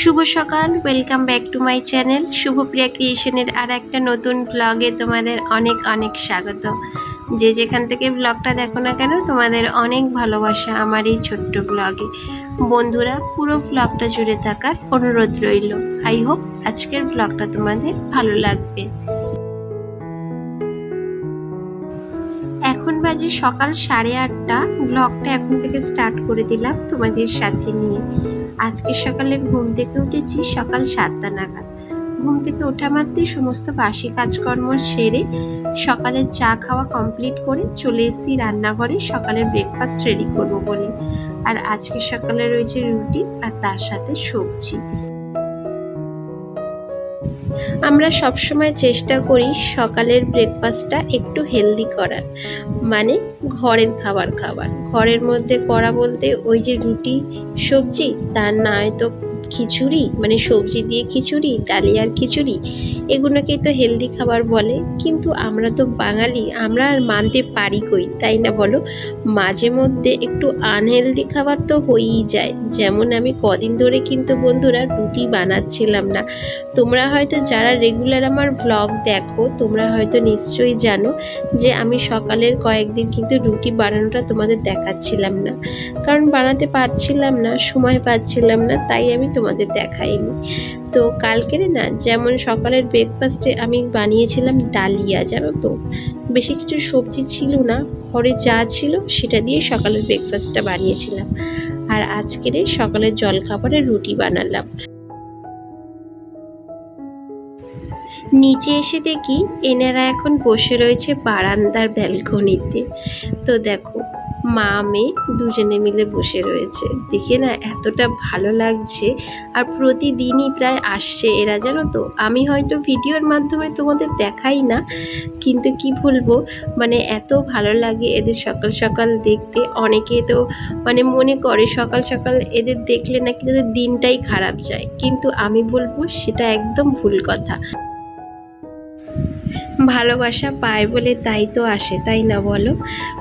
শুভ সকাল welcome back to my channel Shubhapriya ক্রিয়েশনের আর একটা নতুন ব্লগে তোমাদের অনেক অনেক স্বাগত। যে যেখান থেকে ব্লগটা দেখো না কেন, তোমাদের অনেক ভালোবাসা আমার এই ছোট্ট ব্লগে বন্ধুরা, পুরো ব্লগটা জুড়ে থাকার অনুরোধ রইল। আই হোপ আজকের ব্লগটা তোমাদের ভালো লাগবে। বাজে সকাল সাড়ে আটটা। ব্লগটা এখন থেকে স্টার্ট করে দিলাম তোমাদের সাথে নিয়ে। আজকে সকালে ঘুম থেকে উঠেছি সকাল সাতটা নাগাদ। ঘুম থেকে ওঠা মাত্রই সমস্ত বাসি কাজকর্ম সেরে সকালের চা খাওয়া কমপ্লিট করে চলে এসেছি রান্নাঘরে। সকালের ব্রেকফাস্ট রেডি করব বলে। আর আজকে সকালে রয়েছে রুটি আর তার সাথে সবজি। আমরা সবসময় চেষ্টা করি সকালের ব্রেকফাস্টটা একটু হেলদি করার। মানে ঘরের খাবার খাবার ঘরের মধ্যে করা বলতে ওই যে রুটি, সবজি তার নয় তো খিচুড়ি মানে সবজি দিয়ে খিচুড়ি ডালিয়ার খিচুড়ি এগুলোকেই তো হেলদি খাবার বলে। কিন্তু আমরা তো বাঙালি, আমরা আর মানতে পারি কই, তাই না বলো? মাঝে মধ্যে একটু আনহেলদি খাবার তো হয়েই যায়। যেমন আমি কদিন ধরে কিন্তু বন্ধুরা রুটি বানাচ্ছিলাম না। তোমরা হয়তো যারা রেগুলার আমার ব্লগ দেখো, তোমরা হয়তো নিশ্চয়ই জানো যে আমি সকালের কয়েকদিন কিন্তু রুটি বানানোটা তোমাদের দেখাচ্ছিলাম না। কারণ বানাতে পারছিলাম না, সময় পাচ্ছিলাম না, তাই আমি তোমাদের দেখাইনি। তো কালকের না যেমন সকালের ব্রেকফাস্টে আমি বানিয়েছিলাম ডালিয়া, জানো তো? বেশি কিছু সবজি ছিল না, ঘরে যা ছিল সেটা দিয়ে সকালের ব্রেকফাস্টটা বানিয়েছিলাম। আর আজকের সকালের জলখাবারে রুটি বানালাম। নিচে এসে দেখি এনারা এখন বসে রয়েছে বারান্দার ব্যালকনিতে তো দেখো মা মেয়ে দুজনে মিলে বসে রয়েছে। দেখে না এতটা ভালো লাগছে। আর প্রতিদিনই প্রায় আসছে এরা, জানো তো? আমি হয়তো ভিডিওর মাধ্যমে তোমাদের দেখাই না, কিন্তু কি বলব? মানে এত ভালো লাগে এদের সকাল সকাল দেখতে। অনেকে তো মানে মনে করে সকাল সকাল এদের দেখলে নাকি তাদের দিনটাই খারাপ যায়। কিন্তু আমি বলব সেটা একদম ভুল কথা। ভালোবাসা পায় বলে তাই তো আসে, তাই না বলো?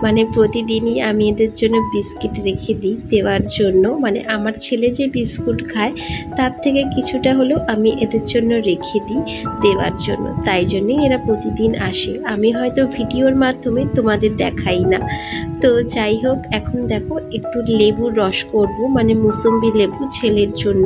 মানে প্রতিদিনই আমি এদের জন্য বিস্কিট রেখে দিই দেওয়ার জন্য। মানে আমার ছেলে যে বিস্কুট খায়, তার থেকে কিছুটা হলেও আমি এদের জন্য রেখে দিই দেওয়ার জন্য। তাই জন্যই এরা প্রতিদিন আসে। আমি হয়তো ভিডিওর মাধ্যমে তোমাদের দেখাই না। তো যাই হোক, এখন দেখো একটু লেবুর রস করব মানে মুসম্বি লেবু ছেলের জন্য।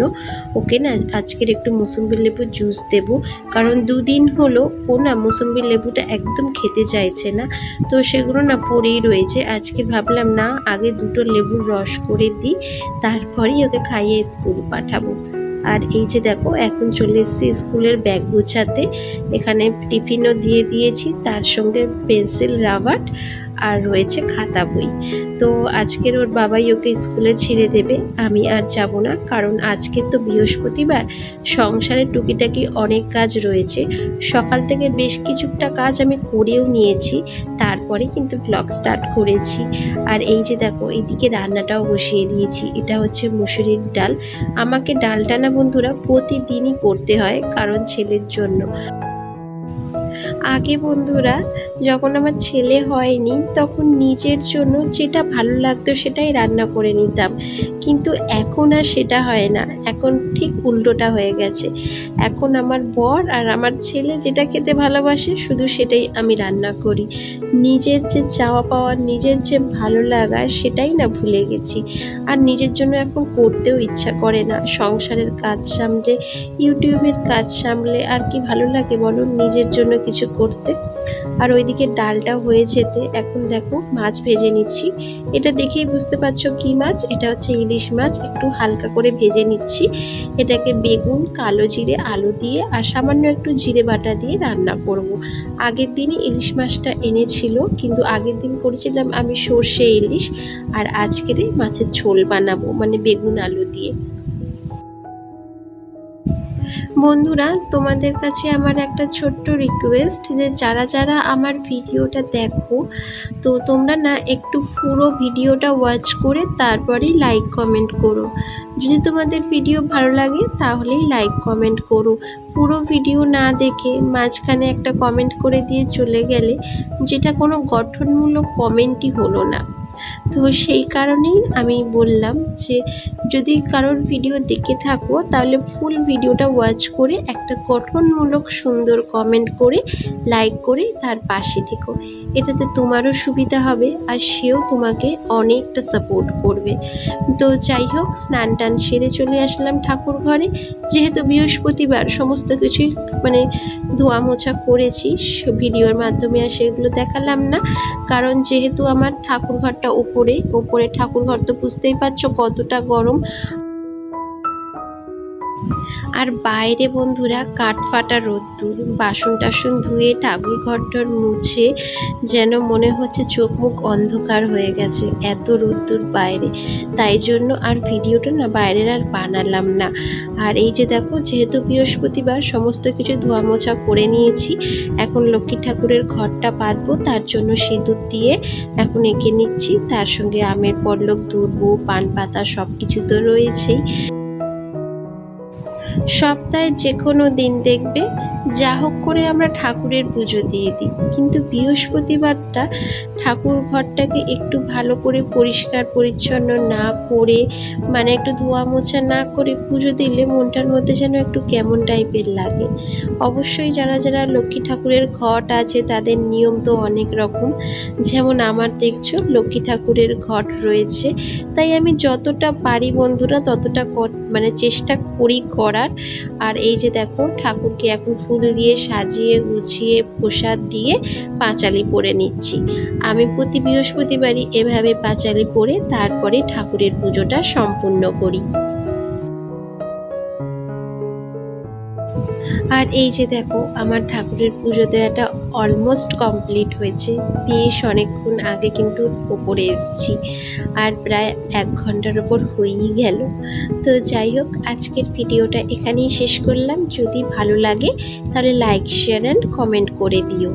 ওকে না, আজকের একটু মুসম্বি লেবু জুস দেব। কারণ দুদিন হলো ও না মুসম্বি লেবুটা একদম খেতে চাইছে না। তো সেগুলো না পড়েই রয়েছে। আজকে ভাবলাম, না, আগে দুটো লেবুর রস করে দিই, তারপরেই ওকে খাইয়ে স্কুল পাঠাবো। আর এই যে দেখো, এখন চলে এসেছি স্কুলের ব্যাগ গুছাতে। এখানে টিফিনও দিয়ে দিয়েছি, তার সঙ্গে পেন্সিল, রাবার আর রয়েছে খাতা বই। তো আজকের ওর বাবাই ওকে স্কুলে ছেড়ে দেবে, আমি আর যাব না, কারণ আজকে তো বৃহস্পতিবার। সংসারের টুকিটাকি অনেক কাজ রয়েছে। সকাল থেকে বেশ কিছুটা কাজ আমি করেও নিয়েছি, তারপরে কিন্তু ব্লগ স্টার্ট করেছি। আর এই যে দেখো, এদিকে রান্নাটাও বসিয়ে দিয়েছি, এটা হচ্ছে মুসুরির ডাল। আমাকে ডালটা না বন্ধুরা প্রতিদিনই করতে হয়, কারণ ছেলের জন্য। আগে বন্ধুরা, যখন আমার ছেলে হয়নি, তখন নিজের জন্য যেটা ভালো লাগতো সেটাই রান্না করে নিতাম। কিন্তু এখন আর সেটা হয় না। এখন ঠিক উল্টোটা হয়ে গেছে। এখন আমার বর আর আমার ছেলে যেটা খেতে ভালোবাসে, শুধু সেটাই আমি রান্না করি। নিজের যে চাওয়া পাওয়া, নিজের যে ভালো লাগা, সেটাই না ভুলে গেছি। আর নিজের জন্য এখন করতেও ইচ্ছা করে না। সংসারের কাজ সামলে, ইউটিউবের কাজ সামলে, আর কি ভালো লাগে বলো নিজের জন্য কিছু করতে। আর ওইদিকে ডালটা হয়ে যেতে এখন দেখো মাছ ভেজে নিচ্ছি। এটা দেখেই বুঝতে পারছ কি মাছ? এটা হচ্ছে ইলিশ মাছ। একটু হালকা করে ভেজে নিচ্ছি। এটাকে বেগুন, কালো জিরে, আলু দিয়ে আর সামান্য একটু জিরে বাটা দিয়ে রান্না করব। আগের দিনই ইলিশ মাছটা এনেছিল, কিন্তু আগের দিন করেছিলাম আমি সর্ষে ইলিশ। আর আজকের মাছের ঝোল বানাবো মানে বেগুন, আলু দিয়ে। বন্ধুরা, তোমাদের কাছে আমার একটা ছোট্ট রিকোয়েস্ট যে যারা যারা আমার ভিডিওটা দেখো, তো তোমরা না একটু পুরো ভিডিওটা ওয়াচ করে তারপরেই লাইক কমেন্ট করো। যদি তোমাদের ভিডিও ভালো লাগে তাহলেই লাইক কমেন্ট করো। পুরো ভিডিও না দেখে মাঝখানে একটা কমেন্ট করে দিয়ে চলে গেলে, যেটা কোনো গঠনমূলক কমেন্টই হলো না। তো সেই কারণেই আমি বললাম যে যদি কারোর ভিডিও দেখে থাকো, তাহলে ফুল ভিডিওটা ওয়াচ করে একটা গঠনমূলক সুন্দর কমেন্ট করে লাইক করে তার পাশে থেকো। এটাতে তোমারও সুবিধা হবে আর সেও তোমাকে অনেকটা সাপোর্ট করবে। তো যাই হোক, স্নান টান সেরে চলে আসলাম ঠাকুর ঘরে। যেহেতু বৃহস্পতিবার, সমস্ত কিছুই মানে ধোয়া মোছা করেছি ভিডিওর মাধ্যমে আর সেগুলো দেখালাম না। কারণ যেহেতু আমার ঠাকুর ঘরটা ওপরে ওপরে ঠাকুর ঘর তো বুঝতেই পারছ কতটা গরম। আর বাইরে বন্ধুরা কাঠফাটা রোদ্দুর, বাসন টাসন ধুয়ে ঠাকুর ঘরটার মুছে যেন মনে হচ্ছে চোখ মুখ অন্ধকার হয়ে গেছে, এত রোদ্দুর বাইরে। তাই জন্য আর ভিডিওটা না বাইরের আর বানালাম না। আর এই যে দেখো, যেহেতু বৃহস্পতিবার সমস্ত কিছু ধোয়া মোছা করে নিয়েছি, এখন লক্ষ্মী ঠাকুরের ঘরটা পাতবো তার জন্য সিঁদুর দিয়ে এখন এঁকে নিচ্ছি। তার সঙ্গে আমের পল্লব দুর্ব পান পাতা সব কিছু তো রয়েছেই। সপ্তাহে যে কোনো দিন দেখবে, যা হোক করে আমরা ঠাকুরের পুজো দিয়ে দিই। কিন্তু বৃহস্পতিবারটা ঠাকুর ঘরটাকে একটু ভালো করে পরিষ্কার, পরিচ্ছন্ন না করে মানে একটু ধোয়া মোছা না করে পুজো দিলে মনটার মধ্যে যেন একটু কেমন টাইপের লাগে। অবশ্যই যারা যারা লক্ষ্মী ঠাকুরের ঘট আছে, তাদের নিয়ম তো অনেক রকম। যেমন আমার দেখছ, লক্ষ্মী ঠাকুরের ঘট রয়েছে। তাই আমি যতটা পারি বন্ধুরা, ততটা কর- মানে চেষ্টা করি করার। আর এই যে দেখো, ঠাকুরকে এখন ফুল দিয়ে সাজিয়ে, গুছিয়ে, প্রসাদ দিয়ে পাঁচালি পরে নিচ্ছি। আমি প্রতি বৃহস্পতিবারই এভাবে পাঁচালি পরে তারপরে ঠাকুরের পুজোটা সম্পূর্ণ করি। আর এই যে দেখো, আমার ঠাকুরের পুজো দেওয়াটা অলমোস্ট কমপ্লিট হয়েছে। বেশ অনেকক্ষণ আগে কিন্তু ওপরে এসেছি আর প্রায় এক ঘণ্টার ওপর হয়েই গেল। তো যাই হোক, আজকের ভিডিওটা এখানেই শেষ করলাম। যদি ভালো লাগে, তাহলে লাইক শেয়ার অ্যান্ড কমেন্ট করে দিও।